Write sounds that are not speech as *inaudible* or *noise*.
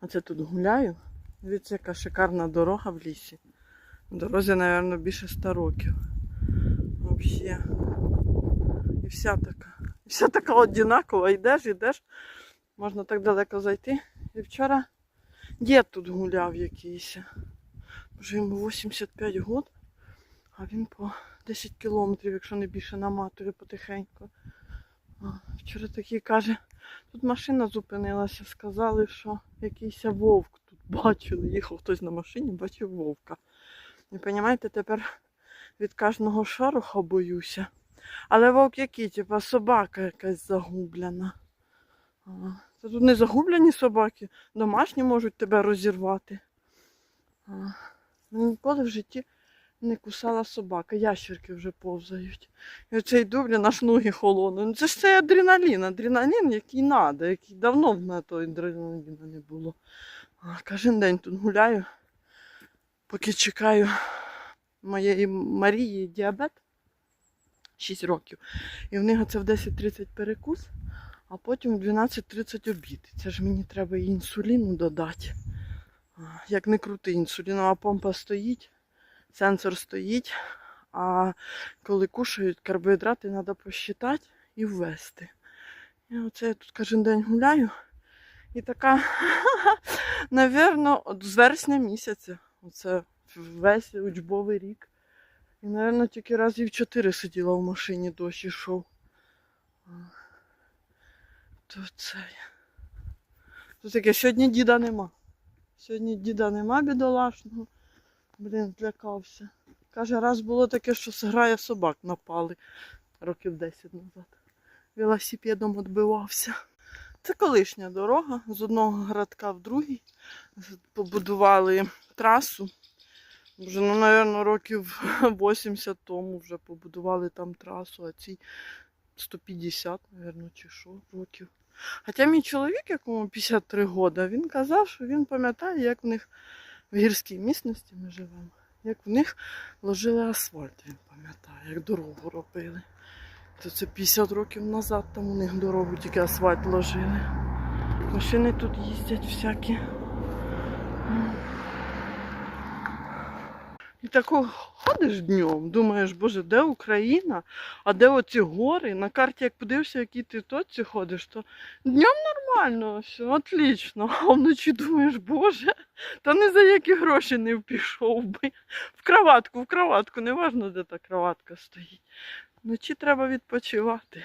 Оце тут гуляю. Дивіться, яка шикарна дорога в лісі. Дорозі, мабуть, більше 100 років. Взагалі. І вся така. І вся така одинакова. Йдеш, йдеш. Можна так далеко зайти. І вчора дід тут гуляв якийсь. Вже йому 85 років, а він по 10 кілометрів, якщо не більше на матурі потихеньку. Вчора такий каже, тут машина зупинилася, сказали, що якийсь вовк тут *laughs* бачили. Їхав хтось на машині, бачив вовка. І розумієте, тепер від кожного шороха боюся. Але вовк який, типа собака якась загублена. Це тут не загублені собаки, домашні можуть тебе розірвати. А, Ніколи в житті не кусала собака, ящерки вже повзають. І оцей дубль аж ноги холону. Ну це ж цей адреналін, адреналін, який треба, який давно в мене того адреналіну не було. А, кожен день тут гуляю, поки чекаю моєї Марії діабет 6 років. І в них це в 10.30 перекус, а потім в 12.30 обід. Це ж мені треба і інсуліну додати. Як не крути, інсулінова помпа стоїть, сенсор стоїть, а коли кушають карбоїдрати, треба посчитати і ввести. І оце я тут кожен день гуляю. І така, *laughs* напевно, з вересня місяця. Оце весь учбовий рік. І, напевно, тільки разів чотири сиділа в машині, дощ ішов. То це. Тут таке, сьогодні діда нема. Сьогодні діда нема бідолашного. Блін, злякався. Каже, раз було таке, що зграє собак напали років 10 назад. Велосипедом відбивався. Це колишня дорога з одного городка в другий. Побудували трасу. Вже, ну, напевно, років *laughs* 80 тому вже побудували там трасу, а ці 150, напевно, чи що років. Хоча мій чоловік, якому 53 роки, він казав, що він пам'ятає, як в них в гірській місності ми живемо, як в них ложили асфальт, він пам'ятаю, як дорогу робили. То це 50 років назад там у них дорогу тільки асфальт ложили. Машини тут їздять всякі. І тако ходиш днем, думаєш, боже, де Україна? А де оці гори? На карті, як подивишся, які ти точці ходиш, то днем нормально, все, отлично. А вночі думаєш, боже, та не за які гроші не пішов би. В кроватку, в кроватку, не важно, де та кроватка стоїть. Вночі треба відпочивати.